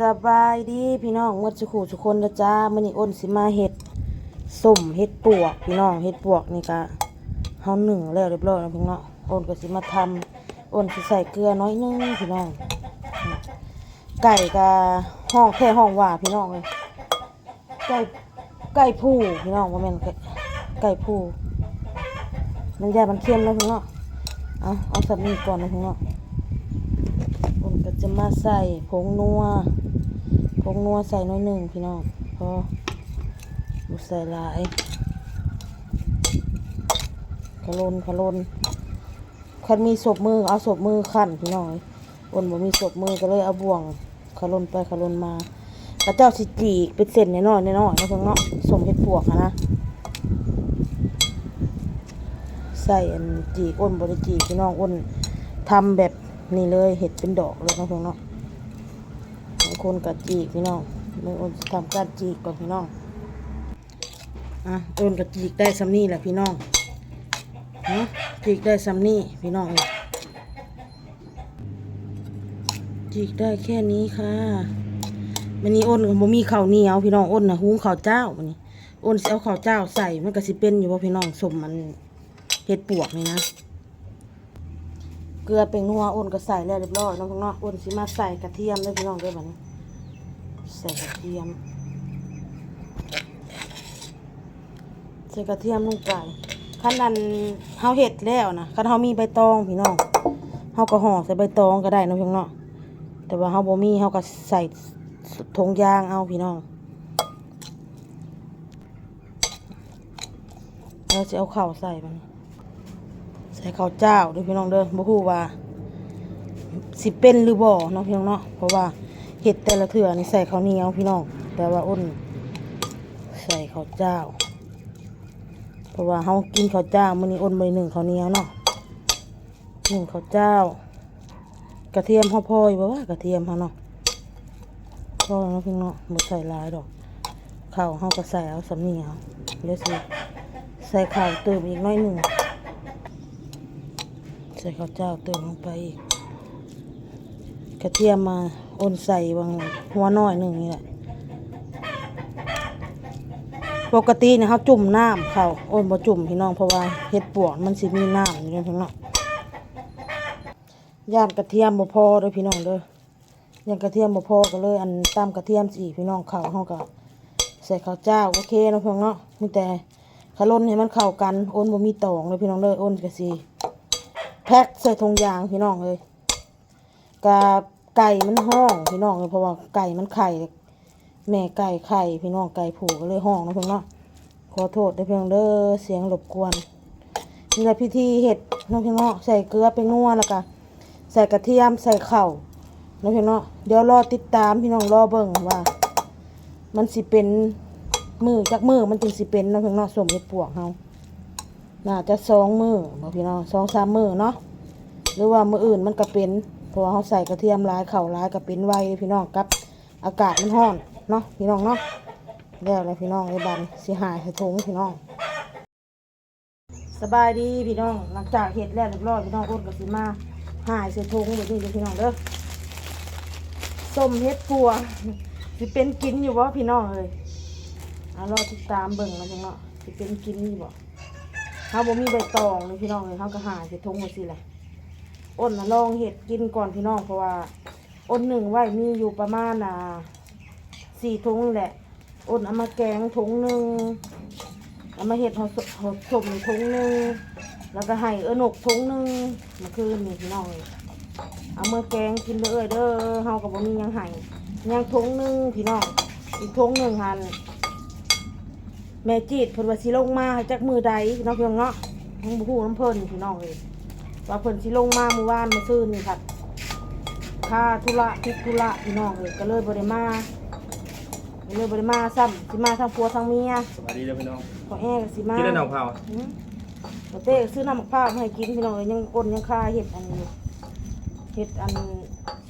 สบายดีพี่น้องมื่อสุขูสุคนนะจ้ามื่อนี้อ้นสิมาเห็ดส้มเห็ดปวก พี่น้องเห็ดปวกนี่ก็เฮาหนึ่งแล้วเรียบร้อยแล้วพี่น้องอ้นก็สิมาทำอ้นสิใส่เกลือน้อยนึงพี่น้อง ไก่ก็ห้องแค่ห้องว่าพี่น้องเลยไก่ไก่ผู้พี่น้องว่าแม่นไก่ไก่ผู้มันยามันเค็มแล้วพี่น้องเอาเอาสับนี้ก่อนนะพี่น้องผมก็จะมาใส่ผงนัว ผงนัวใส่น้อยหนึ่งพี่น้องพอบุใส่ลายขลนขลนคันมีศพมือเอาศพมือขั้นพี่น้องอ้นบ่มีศพมือก็เลยเอาบ่วงขลนไปขลนมาพระเจ้าสิจีกเป็นเส้นน้อยๆน้อยๆนะเพิ่งเนาะสมเห็ดปวกนะใส่อันจีกอ้นบริจีพี่น้องอ้นทำแบบนี้เลยเห็ดเป็นดอกเลยนะพี่น้องบาง คนกัจีกพี่น้องบางคนจะทำการจีกก่อนพี่น้องอะโอนกับจีกได้ซ้ำนี่แหละพี่น้องฮะจีกได้ซ้ำนี่พี่น้องเอ้ยจีกได้แค่นี้ค่ะวันนี้อ้นก็บ่มีข้าวเหนียวพี่น้องอ้นนะหุงข้าวเจ้าวันนี้อ้นเอาข้าวเจ้าใส่มันก็สิเป็นอยู่ว่าพี่น้องสมมันเห็ดปวกนี่นะเกลือเป็นนัวอ้นก็ใส่แล้วเรียบร้อยน้องน้องอ้นสิมาใส่กระเทียมด้วยพี่น้องด้วยบัดนี้ ใส่กระเทียม ใส่กระเทียมลงไปขั้นนั้นเฮาเห็ดแล้วนะขั้นเฮามีใบตองพี่น้องเฮาก็ห่อใส่ใบตองก็ได้น้องพี่น้องแต่ว่าเฮาบ่มีเฮาก็ใส่ถุงยางเอาพี่น้องเราจะเอาข้าวใส่มันใส่ข้าวเจ้าด้วยพี่น้องเด้อบ่ฮู้ว่าสิเป็นหรือบ่เนาะพี่น้องเนาะเพราะว่า เห็ดแต่ละเถื่อนี่ใส่ข้าวเหนียวพี่น้องแต่ว่าอ้นใส่ข้าวเจ้า เพราะว่าเฮากินข้าวเจ้ามื้อนี้อ้นบ่ได้นึ่งข้าวเหนียวเนาะหนึ่งข้าวเจ้า กระเทียมเฮาพออยู่บ่ว่ากระเทียมเฮาเนาะพอแล้วพี่น้องเนาะบ่ใส่ลายดอกข้าวเฮาก็ใส่เอาสำเนี้เอาเดี๋ยวสิใส่ข้าวเติมอีกน้อยหนึ่งใส่ข้าวเจ้าเติมลงไปอีกกระเทียมมา อ้นใส่บางหัวน้อยหนึ่งนี่แหละปกติเนี่ยเขาจุ่มน้ำเขาอ้นบ่จุ่มพี่น้องเพราะว่าเห็ดปวกมันสิมีน้ำอยู่ในพี่น้องย่านกระเทียมบ่พอเด้อพี่น้องเด้อย่างกระเทียมบ่พอก็เลย อันตามกระเทียมสิพี่น้องเขาเฮาก็ใส่ข้าวเจ้าโอเคเนาะพี่น้องเนาะมีแต่ขะล้นให้มันเข้ากันอ้นบ่มีตองเลยพี่น้องเด้ออ้นก็สิแพ็คใส่ถุงยางพี่น้องเลยกา ไก่มันห้องพี่น้องเลยเพราะว่าไก่มันไข่แม่ไก่ไข่พี่น้องไก่ผูกก็เลยห้องนะพี่น้องขอโทษด้วยพี่น้องเด้อเสียงรบกวนนี่แหละพิธีเห็ดน้องพี่น้องใส่เกลือเป็นนัวแล้วก็ใส่กระเทียมใส่เข่าน้องพี่น้องเดี๋ยวรอติดตามพี่น้องรอเบิ่งว่า มันสิเป็นมือจากมือมันจึงสิเป็นน้องพี่น้องสมเห็ดปวกเฮาน่าจะสองมือบอกพี่น้องสองสามมือเนาะหรือว่ามืออื่นมันก็เป็น เพราะว่าเขาใส่กระเทียมลายเข่าลายก็เป็นไว้พี่น้องกับอากาศมันร้อนเนาะพี่น้องเนาะแล้วเลยพี่น้องไอ้บันสิหายใส่ถุงพี่น้องสบายดีพี่น้องหลังจากเห็ดแล้วเรียบร้อยพี่น้องอ้นกับสิมาหายใส่ถุงเดี๋ยวนี้เดี๋ยพี่น้องเด้อส้มเห็ดปัวสิเป็นกินอยู่บ่พี่น้องเลยเอารอติดตามเบิ่งแล้วพี่น้องสิเป็นกินอยู่บ่เขาบ่มีใบตองเลยพี่น้องเลยเขาก็หายใส่ถุงมาสิแหละ อ้นน่ะลองเห็ดกินก่อนพี่น้องเพราะว่าอ้นหนึ่งไว้มีอยู่ประมาณอ่าสี่ถุงแหละอ้นเอามาแกงถุงหนึ่งเอามาเห็ดหอสหอสมถุงหนึ่งแล้วก็ให้เอนกถุงหนึ่งมื่อคืนนี่พี่น้องเอามาแกงกินเด้อเด้อเฮากับบ่มียังให้ยังถุงหนึ่งพี่น้องอีกถุงหนึ่งหันแม่จีดเพิ่นว่าสิลงมาให้จักมือใดพี่น้องเพียงเนาะทั้งบ่ฮู้น้ำเพิ่นพี่น้องเอ้ย ว่าเพิ่นสิลงมาเมื่อวานเมื่อซื่นนี่ครับค่าธุระทิศธุระพี่น้องเอ้ยก็เลยบ่ได้มาก็เลยบ่ได้มาซ้ำสิมาทั้งผัวทั้งเมียสวัสดีเด้อพี่น้องขอแอก็สิมากินได้หนองเผาหืมบ่เต้ซื้อน้ำมะพร้าวมาให้กินพี่น้องเอ้ยยังกนยังคาเฮ็ดอันนี้อยู่เฮ็ดอัน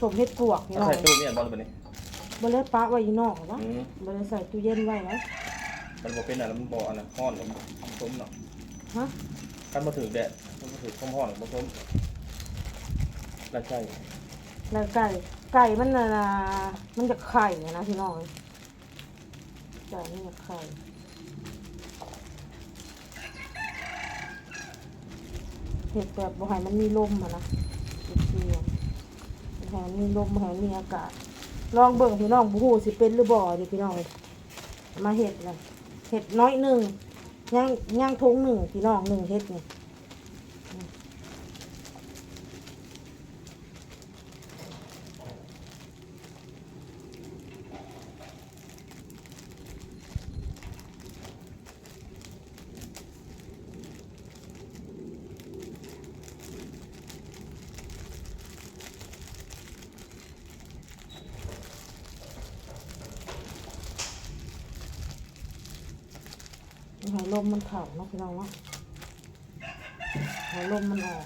สมเฮ็ดปวกพี่น้องใส่ตู้เนี่ยบอลไปนี่บ่ได้ปะไว้อยู่นอกหรอวะอืมบ่ได้ใส่ตู้เย็นไว้นะมันบอกเป็นอะไรมันบอกอันนั้นห้อนมันต้มเนาะฮะกันมาถือแดดมันมา ถือข้อมห้อนมันต้มแล้วใช่แล้วไก่ไก่มันน่ะนะมันจะไข่อะนะพี่น้องไก่มันจะไข่เห็ดแบบบ่ให้มันมีลมอะนะเห็ดเสียบ่ให้มันมีลมบ่ให้มันมีอากาศ ลองเบิ่งพี่น้องบ่ฮู้สิเป็นหรือบ่ดิพี่น้องมาเห็ดเลยเห็ดน้อยหนึ่งย่างย่างทงหนึ่งพี่น้องหนึ่งเห็ดนี่ ให้ลมมันเข่าเนาะพี่น้องเนาะให้ลมมันออก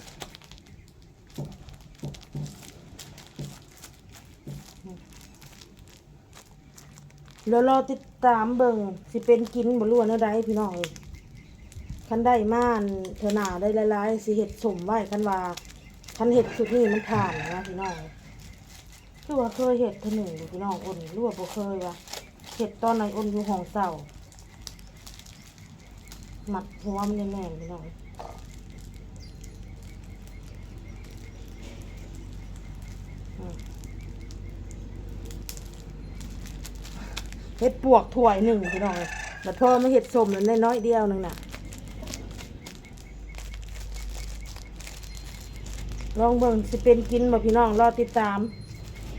เดี๋ยวรอติดตามเบิ่งสิเป็นกินบ่รู้ว่าเนื้อใดพี่น้องเอ้ยคันได้ม่านเธอหนาได้หลายๆสิเห็ดสมไว้คันว่าคันเห็ดสุดนี้มันผ่านนะพี่น้องคือว่าเคยเห็ดเท่าหนึ่งพี่น้องอ้นรู้ว่าบ่เคยวะเห็ดตอนไหนอ้นอยู่ห้องเศร้า หมักหัวมันแน่นๆพี่น้องเห็ดปวกถ้วยหนึ่งพี่น้องแล้วพอมาเห็ดสมแล้วน้อยเดียวนึงน่ะ ลองเบิ่งสิเป็นกินบ่พี่น้อง รอติดตาม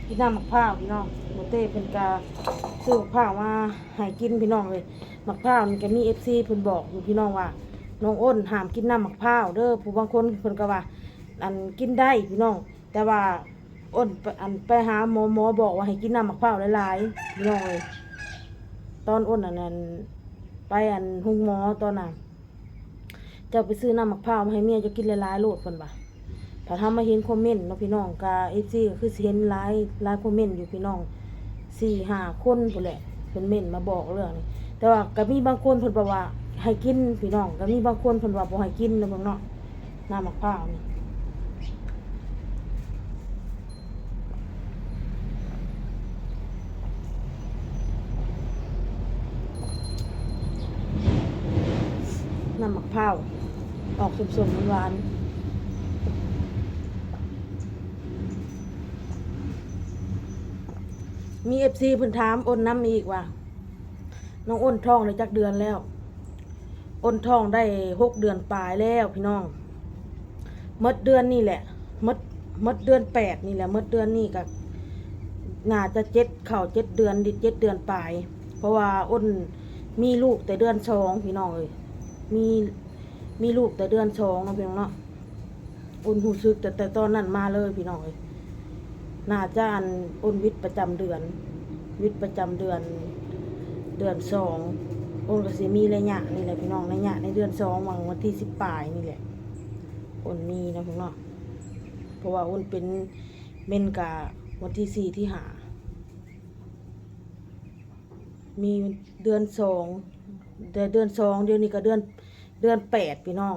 กินน้ำมะพร้าวพี่น้องโมเต้เป็นกา ซื้อมะพร้าวมาให้กินพี่น้องเลยมะพร้าวนี่ก็มีเอฟซีเพิ่นบอกอยู่พี่น้องว่าน้องอ้นห้ามกินน้ำมะพร้าวเด้อผู้บางคนเพิ่นก็ว่า อันกินได้พี่น้อง แต่ว่าอ้นอันไปหาหมอหมอบอกว่าให้กินน้ำมะพร้าวหลายๆพี่น้องเลยตอนอ้นอันนั้นไปอันหุงหมอตอนน่ะเจ้าไปซื้อน้ำมะพร้าวมาให้เมียจะกินหลายๆโลดเพิ่นว่าถ้าทำมาเห็นคอมเมนต์เนาะพี่น้องกาเอฟซีก็คือเห็นไลน์ไลน์คอมเมนต์อยู่พี่น้อง สี่ห้าคนพุ่นแหละเพิ่นเม่นมาบอกเรื่องนี้แต่ว่าก็มีบางคนเพิ่นบอกว่า ให้กินพี่น้องก็มีบางคนเพิ่นว่าบ่ให้กินนะเบิ่งเนาะน้ำมะพร้าวนี่น้ำมะพร้าวออกสมๆหวานๆ มีเอฟซีเพิ่นถามอ้นน้ำอีกว่า น้องอ้นท้องได้จักเดือนแล้ว อ้นท้องได้หกเดือนปลายแล้วพี่น้องมดเดือนนี่แหละมดมดเดือนแปดนี่แหละมดเดือนนี่ก็น่าจะเจ็ดเข่าเจ็ดเดือนดิเจ็ดเดือนปลาย เพราะว่าอ้นมีลูกแต่เดือนสองพี่น้องเอ้ยมีมีลูกแต่เดือนสองเนาะพี่น้องเนาะอ้นหูซึกแต่แต่ตอนนั้นมาเลยพี่น้องเอ้ย น่าจะอันอ้นวิทย์ประจำเดือน วิทย์ประจำเดือน เดือนสองอ้นก็สิมีระยะนี่แหละพี่น้องระยะในเดือนสองวังวันที่สิบปลายนี่แหละอ้นมีนะพี่น้องเพราะว่าอ้นเป็นเมนกาวันที่สี่ที่หามีเดือนสองเดือนเดือนสองเดือนนี้ก็เดือนเดือนแปดพี่น้อง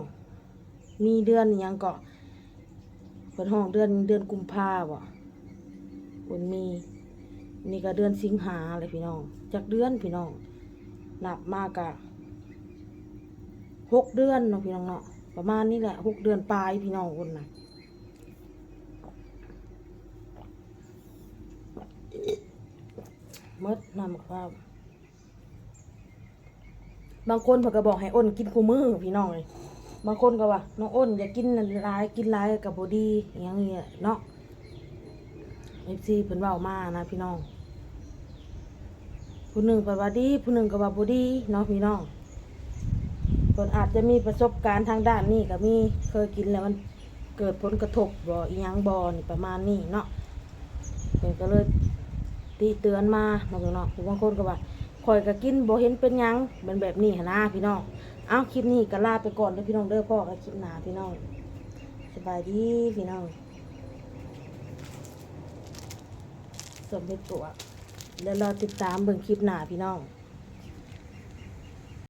มีเดือนอยังก็เปิดห้องเดือนเดือนกุมภาบ่ คนมี นี่ก็เดือนสิงหาเลยพี่น้อง จากเดือนพี่น้อง นับมากะหกเดือนเนาะพี่น้องเนาะ ประมาณนี้แหละหกเดือนปลายพี่น้องคนนะมดนำมะพร้าวบางคนเพิ่นก็บอกให้อ้นกินคู่มือพี่น้องเลยบางคนก็ว่า น้องอ้นอย่ากินหลายกินหลายกับบดีอย่างเงี้ยเนาะ เอฟซีเพิ่นเว้ามานะพี่น้อง ผู้หนึ่งก็ว่าดี ผู้หนึ่งก็ว่าบ่ดีเนาะพี่น้องเพิ่นอาจจะมีประสบการณ์ทางด้านนี้ก็มีเคยกินแล้วมันเกิดผลกระทบบ่อีหยังบ่นี่ประมาณนี้เนาะเพิ่นก็เลยตีเตือนมาเนาะพี่น้องผู้บางคนก็ว่าข่อยก็กินบ่เห็นเป็นหยังเป็นแบบนี้หันนะพี่น้องเอาคลิปนี้ก็ลาไปก่อนเด้อพี่น้องเด้อพ่อกับคลิปหน้าพี่น้องสบายดีพี่น้อง สมเป็นตัวแล้วรอติดตามเบิ่งคลิปหน้าพี่น้อง